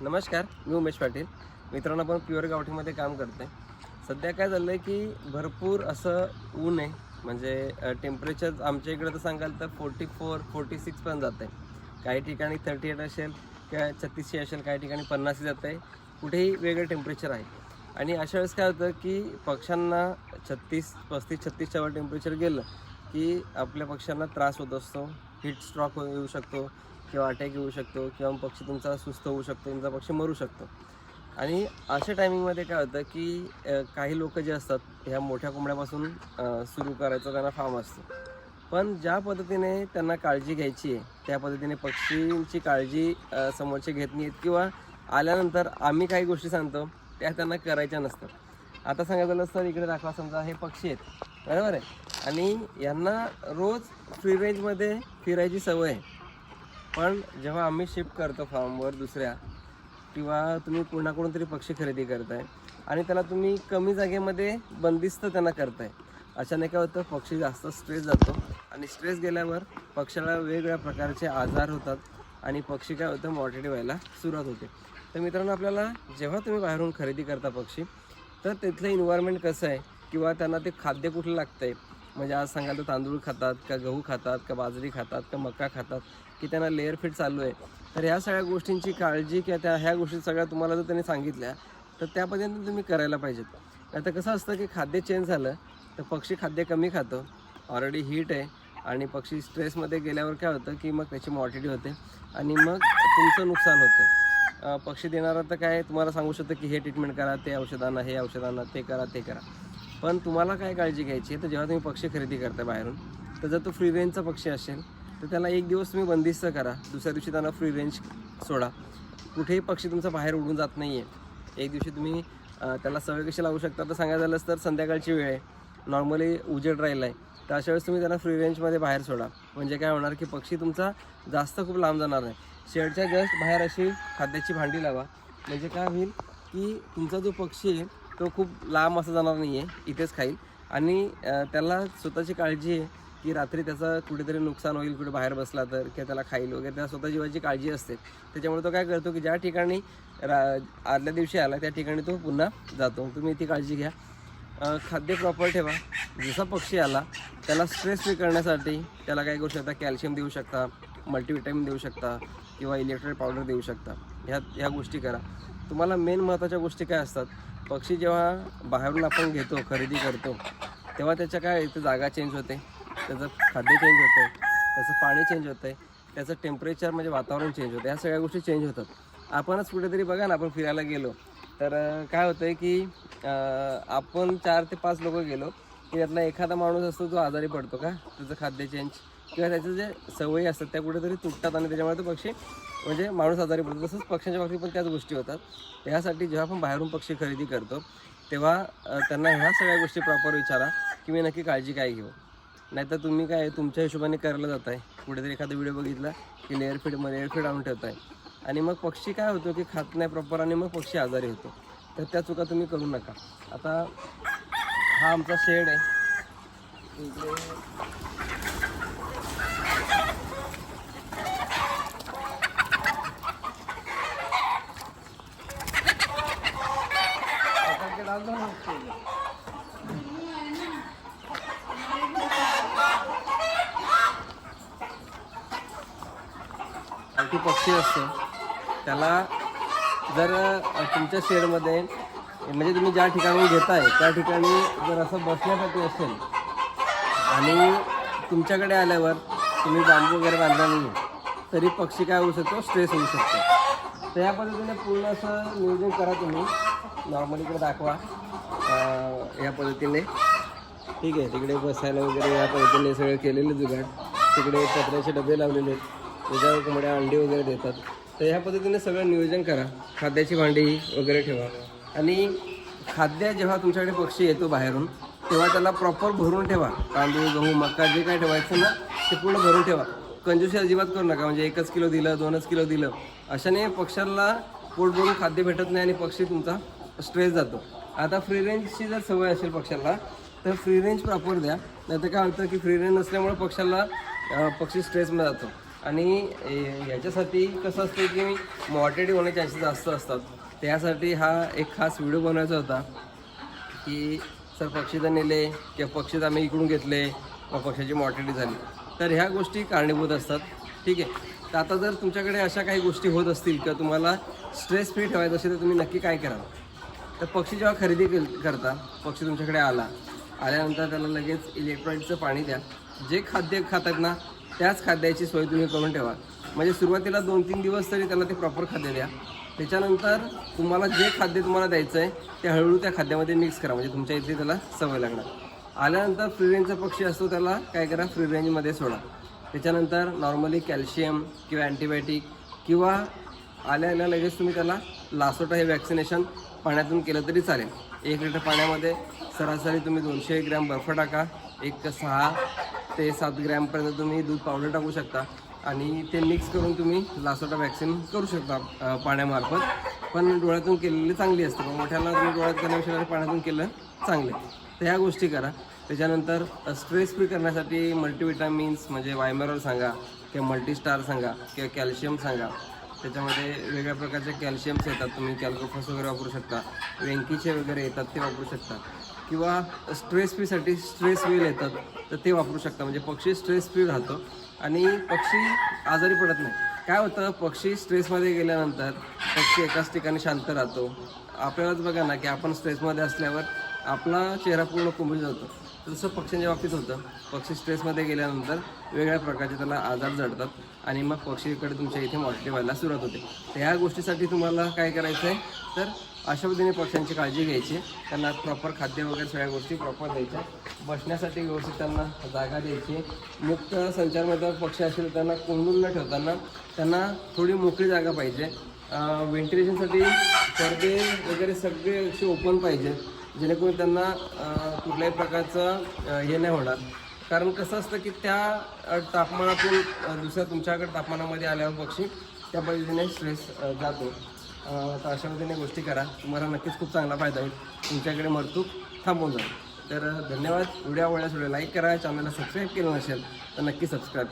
नमस्कार मी उमेश पाटील. मित्रांनो आपण प्युअर गावठीमध्ये काम करते सध्या काय झालं आहे की भरपूर असं ऊन आहे. म्हणजे टेम्परेचर आमच्या इकडे तर सांगाल तर फोर्टी फोर फोर्टी सिक्स पण जात आहे काही ठिकाणी थर्टी एट असेल किंवा छत्तीसशे असेल काही ठिकाणी पन्नासशे जात आहे कुठेही वेगळं टेम्परेचर आहे. आणि अशा वेळेस काय होतं की पक्ष्यांना छत्तीस पस्तीस छत्तीसच्या वर टेम्परेचर गेलं की आपल्या पक्ष्यांना त्रास होत असतो. हीट हो, स्ट्रॉक येऊ शकतो. किंवा अटॅक येऊ शकतो किंवा पक्षी तुमचा सुस्त होऊ शकतो तुमचा पक्षी मरू शकतो. आणि अशा टायमिंगमध्ये काय होतं की काही लोक जे असतात ह्या मोठ्या कोंबड्यापासून सुरू करायचं त्यांना फार्म असतो. पण ज्या पद्धतीने त्यांना काळजी घ्यायची आहे त्या पद्धतीने पक्षींची काळजी समोरचे घेत नाहीत किंवा आल्यानंतर आम्ही काही गोष्टी सांगतो त्या त्यांना करायच्या नसतात. आता सांगायचं झालं सर इकडे दाखवा समजा हे पक्षी आहेत. बरोबर आहे. आणि यांना रोज फ्री रेंजमध्ये फिरायची सवय आहे. पण जेव्हा आम्ही शिफ्ट करतो फार्मवर दुसऱ्या किंवा तुम्ही कोणाकडून तरी पक्षी खरेदी करताय. आणि त्याला तुम्ही कमी जागेमध्ये बंदिस्त त्यांना करताय. अशाने काय होतं पक्षी जास्त स्ट्रेस जातो. आणि स्ट्रेस गेल्यावर पक्षाला वेगवेगळ्या प्रकारचे आजार होतात. आणि पक्षी काय होतं मॉर्टिटी व्हायला सुरुवात होते. तर मित्रांनो आपल्याला जेव्हा तुम्ही बाहेरून खरेदी करता पक्षी तर तिथलं इन्व्हायरमेंट कसं आहे? किंवा त्यांना ते खाद्य कुठलं लागतं आहे म्हणजे आज सांगाल तर तांदूळ खातात का गहू खातात का बाजरी खातात का मका खातात की त्यांना लेअर फिट चालू आहे. तर ह्या सगळ्या गोष्टींची काळजी किंवा त्या ह्या गोष्टी सगळ्या तुम्हाला जर त्यांनी सांगितल्या तर त्यापर्यंत तुम्ही करायला पाहिजेत. आता कसं असतं की खाद्य चेंज झालं तर पक्षी खाद्य कमी खातो. ऑलरेडी हीट आहे आणि पक्षी स्ट्रेसमध्ये गेल्यावर काय होतं की मग त्याची मॉर्टिटी होते आणि मग तुमचं नुकसान होतं. पक्षी देणारा तर काय तुम्हाला सांगू शकतं की हे ट्रीटमेंट करा ते औषधांना हे औषधांना ते करा ते करा. पण तुम्हाला काय काळजी घ्यायची आहे तर जेव्हा तुम्ही पक्षी खरेदी करता बाहेरून तर जर तो फ्री रेंजचा पक्षी असेल तर त्याला एक दिवस तुम्ही बंदिस्त करा. दुसऱ्या दिवशी त्यांना फ्री रेंज सोडा. कुठेही पक्षी तुमचा बाहेर उडून जात नाही आहे एक दिवशी तुम्ही त्याला सवय कशी लावू शकता तर सांगायचं झालंच तर संध्याकाळची वेळ आहे. नॉर्मली उजेड राहिला आहे तर अशा वेळेस तुम्ही त्यांना फ्री रेंजमध्ये बाहेर सोडा. म्हणजे काय होणार की पक्षी तुमचा जास्त खूप लांब जाणार नाही. शेडच्या जस्ट बाहेर अशी खाद्याची भांडी लावा. म्हणजे काय होईल की तुमचा जो पक्षी आहे तो खूप लांब असं जाणार नाही आहे इथेच खाईल. आणि त्याला स्वतःची काळजी आहे की रात्री त्याचं कुठेतरी नुकसान होईल कुठे बाहेर बसला तर किंवा त्याला खाईल वगैरे त्या स्वतः जीवाची काळजी असते. त्याच्यामुळे तो काय करतो की ज्या ठिकाणी रा आदल्या दिवशी आला त्या ठिकाणी तो पुन्हा जातो. तुम्ही ती काळजी घ्या. खाद्य प्रॉपर ठेवा. जसा पक्षी आला त्याला स्ट्रेस फ्री करण्यासाठी त्याला काय करू शकता? कॅल्शियम देऊ शकता मल्टीविटॅमिन देऊ शकता किंवा इलेक्ट्रिक पावडर देऊ शकता. ह्या ह्या गोष्टी करा. तुम्हाला मेन महत्त्वाच्या गोष्टी काय असतात? पक्षी जेव्हा बाहेरून आपण घेतो खरेदी करतो तेव्हा त्याच्या काय इथं जागा चेंज होते? त्याचं खाद्य चेंज होतं त्याचं पाणी चेंज होतं आहे त्याचं टेम्परेचर म्हणजे वातावरण चेंज होतं ह्या सगळ्या गोष्टी चेंज होतात. आपणच कुठेतरी बघा ना आपण फिरायला गेलो तर काय होतं आहे की आपण चार ते पाच लोक गेलो की त्यातला एखादा माणूस असतो जो आजारी पडतो का? त्याचं खाद्य चेंज किंवा त्याचं जे सवयी असतात त्या कुठेतरी तुटतात आणि त्याच्यामुळे तो पक्षी म्हणजे माणूस आजारी पडतो. तसंच पक्ष्यांच्या बाबतीत पण त्याच गोष्टी होतात. त्यासाठी जेव्हा आपण बाहेरून पक्षी खरेदी करतो तेव्हा त्यांना ह्या सगळ्या गोष्टी प्रॉपर विचारा की मी नक्की काळजी काय घेऊ. नाहीतर तुम्ही काय तुमच्या हिशोबाने करायला जात आहे कुठेतरी एखादा व्हिडिओ बघितला की लेअरफीडमध्ये एअरफीड फीड आणून ठेवताय. आणि मग पक्षी काय होतो की खात नाही प्रॉपर आणि मग पक्षी आजारी होतो. तर त्या चुका तुम्ही करू नका. आता हा आमचा शेड आहे. इकडे पक्षी असतो. त्याला जर तुमच्या शेडमध्ये म्हणजे तुम्ही ज्या ठिकाणी घेताय त्या ठिकाणी जर असं बसण्यासाठी असेल आणि तुमच्याकडे आल्यावर तुम्ही बांबू वगैरे बांधला नाही तरी पक्षी काय होऊ शकतो? स्ट्रेस होऊ शकतो. तर या पद्धतीने पूर्ण असं नियोजन करा तुम्ही. नॉर्मली इकडे दाखवा. या पद्धतीने. ठीक आहे तिकडे बसायला वगैरे या पद्धतीने सगळं केलेलं जुगाड. तिकडे पत्र्याचे डबे लावलेले आहेत. उद्या कोंबड्या अंडी वगैरे देतात. तर ह्या पद्धतीने सगळं नियोजन करा. खाद्याची भांडी वगैरे ठेवा. आणि खाद्य जेव्हा तुमच्याकडे पक्षी येतो बाहेरून तेव्हा त्याला प्रॉपर भरून ठेवा. तांदूळ गहू मका जे काय ठेवायचं ना ते पूर्ण भरून ठेवा. कंजूशी अजिबात करू नका. म्हणजे एकच किलो दिलं दोनच किलो दिलं. अशाने पक्ष्याला पोट भरून खाद्य भेटत नाही आणि पक्षी तुमचा स्ट्रेस जातो. आता फ्री रेंजची जर सवय असेल पक्ष्याला तर फ्री रेंज प्रॉपर द्या. नाहीतर काय होतं की फ्री रेंज नसल्यामुळे पक्षाला पक्षी स्ट्रेसमध्ये जातो. आणि याच्यासाठी कसं असतं की मॉर्टेडी होण्याचे चान्सेस जास्त असतात. त्यासाठी हा एक खास व्हिडिओ बनवायचा होता की सर पक्षीदा नेले किंवा पक्षी आम्ही इकडून घेतले मग पक्षाची मॉर्टेडी झाली. तर ह्या गोष्टी कारणीभूत असतात. ठीक आहे. तर आता जर तुमच्याकडे अशा काही गोष्टी होत असतील किंवा तुम्हाला स्ट्रेस फ्री ठेवायचं असेल तर तुम्ही नक्की काय कराल? तर पक्षी जेव्हा खरेदी करता पक्षी तुमच्याकडे आला. आल्यानंतर त्याला लगेच इलेक्ट्रॉनिकचं पाणी द्या. जे खाद्य खातात ना त्याच खाद्याची सोय तुम्ही करून ठेवा. म्हणजे सुरुवातीला दोन तीन दिवस तरी त्याला ते प्रॉपर खाद्य द्या. त्याच्यानंतर तुम्हाला जे खाद्य तुम्हाला द्यायचं आहे ते हळूहळू त्या खाद्यामध्ये मिक्स करा. म्हणजे तुमच्या इथे त्याला सवय लागणार. आल्यानंतर फ्री रेंजचा पक्षी असतो त्याला काय करा? फ्री रेंजमध्ये सोडा. त्याच्यानंतर नॉर्मली कॅल्शियम किंवा अँटीबायोटिक किंवा आल्या आल्या लगेच तुम्ही त्याला लासोटा हे वॅक्सिनेशन पाण्यातून केलं तरी चालेल. एक लिटर पाण्यामध्ये सरासरी तुम्ही दोनशे ग्रॅम बर्फ टाका. एक सहा ते सात ग्रॅमपर्यंत तुम्ही दूध पावडर टाकू शकता. आणि ते मिक्स करून तुम्ही लासोटा वॅक्सिन करू शकता पाण्यामार्फत. पण डोळ्यातून केलेली चांगली असते. पण मोठ्याला तुम्ही डोळ्यात करण्यापेक्षा पाण्यातून केलं चांगले तर ह्या गोष्टी करा. त्याच्यानंतर स्ट्रेस फ्री करण्यासाठी मल्टीविटामिन्स म्हणजे वायमरॉल सांगा किंवा मल्टीस्टार सांगा किंवा कॅल्शियम सांगा. त्याच्यामध्ये वेगळ्या प्रकारचे कॅल्शियम्स येतात. तुम्ही कॅल्कोफस वगैरे वापरू शकता. वेंकीचे वगैरे येतात ते वापरू शकता. किंवा स्ट्रेस फ्रीसाठी स्ट्रेस वेल येतात तर ते वापरू शकता. म्हणजे पक्षी स्ट्रेस फ्री राहतो आणि पक्षी आजारी पडत नाही. काय होतं? पक्षी स्ट्रेसमध्ये गेल्यानंतर पक्षी एकाच ठिकाणी शांत राहतो. आपल्यालाच बघा ना की आपण स्ट्रेसमध्ये असल्यावर आपला चेहरा पूर्ण कोंबून जातो. तसं पक्ष्यांच्या बाबतीत होतं. पक्षी स्ट्रेसमध्ये गेल्यानंतर वेगळ्या प्रकारचे त्याला आजार जडतात आणि मग पक्षीकडे तुमच्या इथे मॉर्टिटी व्हायला सुरुवात होते. तर ह्या गोष्टीसाठी तुम्हाला काय करायचं आहे? तर अशा पद्धतीने पक्ष्यांची काळजी घ्यायची. त्यांना प्रॉपर खाद्य वगैरे सगळ्या गोष्टी प्रॉपर द्यायच्या. बसण्यासाठी व्यवस्थित त्यांना जागा द्यायची. मुक्त संचारमध्ये पक्षी असेल त्यांना कोंडून न ठेवताना त्यांना थोडी मोकळी जागा पाहिजे. व्हेंटिलेशनसाठी पडदे वगैरे सगळे असे ओपन पाहिजे. जेणेकरून त्यांना कुठल्याही प्रकारचं हे नाही होणार. कारण कसं असतं की त्या तापमानातून दुसऱ्या तुमच्याकडे तापमानामध्ये आल्यावर पक्षी त्या पद्धतीने स्ट्रेस जातो. तर अशा पद्धतीने गोष्टी करा. तुम्हाला नक्कीच खूप चांगला फायदा होईल. तुमच्याकडे मरतूक थांबून जाईल. तर धन्यवाद. व्हिडिओ आवडल्यास व्हिडिओ लाईक करा. चॅनलला सबस्क्राईब केलं नसेल तर नक्की सबस्क्राईब